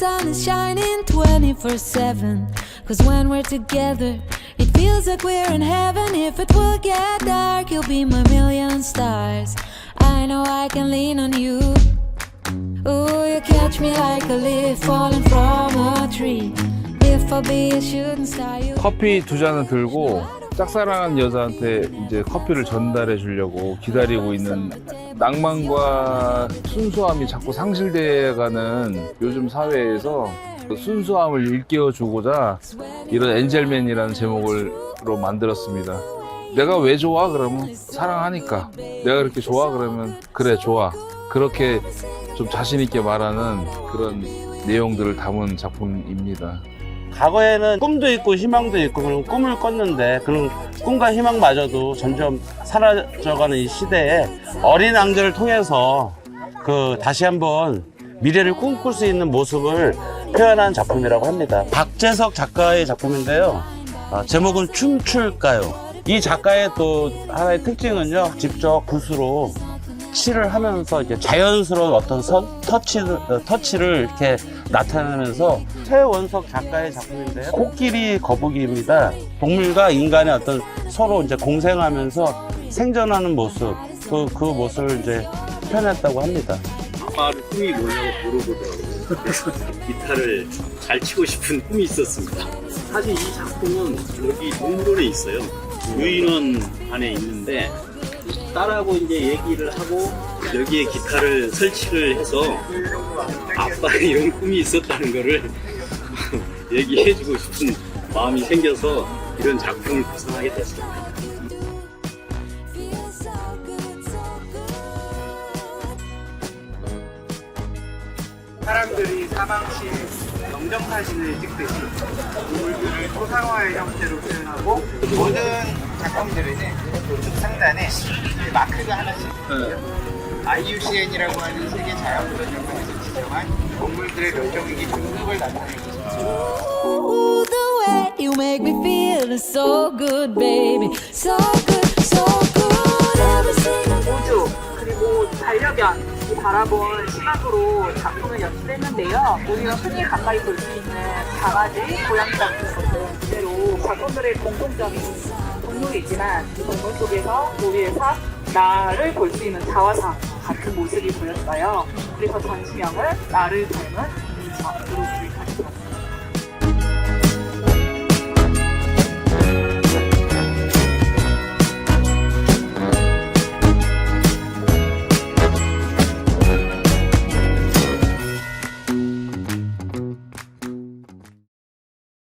sun is shining 24 7. Cause when we're together, it feels like we're in heaven. If it will get dark, you'll be my million stars. I know I can lean on you. Ooh, you catch me like a leaf falling from a tree. If I'll be a shooting star, you. 커피 두 잔을 들고 짝사랑한 여자한테 이제 커피를 전달해 주려고 기다리고 있는 낭만과 순수함이 자꾸 상실돼가는 요즘 사회에서 그 순수함을 일깨워 주고자 이런 엔젤맨이라는 제목으로 만들었습니다. 내가 왜 좋아? 그러면 사랑하니까. 내가 그렇게 좋아? 그러면 그래 좋아. 그렇게 좀 자신 있게 말하는 그런 내용들을 담은 작품입니다. 과거에는 꿈도 있고 희망도 있고 그런 꿈을 꿨는데 그런 꿈과 희망마저도 점점 사라져가는 이 시대에 어린 왕자를 통해서 그 다시 한번 미래를 꿈꿀 수 있는 모습을 표현한 작품이라고 합니다. 박재석 작가의 작품인데요. 아, 제목은 춤출까요? 이 작가의 또 하나의 특징은요. 직접 붓으로 칠을 하면서 이제 자연스러운 어떤 선, 터치를, 어, 터치를 이렇게 나타내면서 최원석 작가의 작품인데요. 코끼리 거북이입니다. 동물과 인간의 어떤 서로 이제 공생하면서 생존하는 모습, 그, 그 모습을 이제 표현했다고 합니다. 아빠를 꿈이 뭐냐고 물어보더라고요. 그래서 기타를 잘 치고 싶은 꿈이 있었습니다. 사실 이 작품은 여기 동물원에 있어요. 유인원 안에 있는데 딸하고 이제 얘기를 하고 여기에 기타를 설치를 해서 아빠 이런 꿈이 있었다는 거를 얘기해주고 싶은 마음이 생겨서 이런 작품을 구성하게 됐습니다. 사람들이 사망 시 영정사진을 찍듯이 동물들을 토 상화의 형태로 표현하고 모든 작품들에는 우측 상단에 마크가 하나씩 있고요. IUCN이라고 하는 세계 자연보전연구에서 지정한 동물들의 멸종위기 등급을 나타내고 있습니다. Ooh, the way you make me feel is so good, baby. So good, so good. Every single day. 우주 그리고 반려견 이 바라본 시각으로 작품을 연출했는데요. 우리가 흔히 가까이 볼 수 있는 강아지, 고양이 같은 작품들의 공통점이 동물이지만 이 동물 속에서 우리의 삶, 나를 볼 수 있는 자화상 같은 모습이 보였어요. 그래서 전시명을 나를 닮은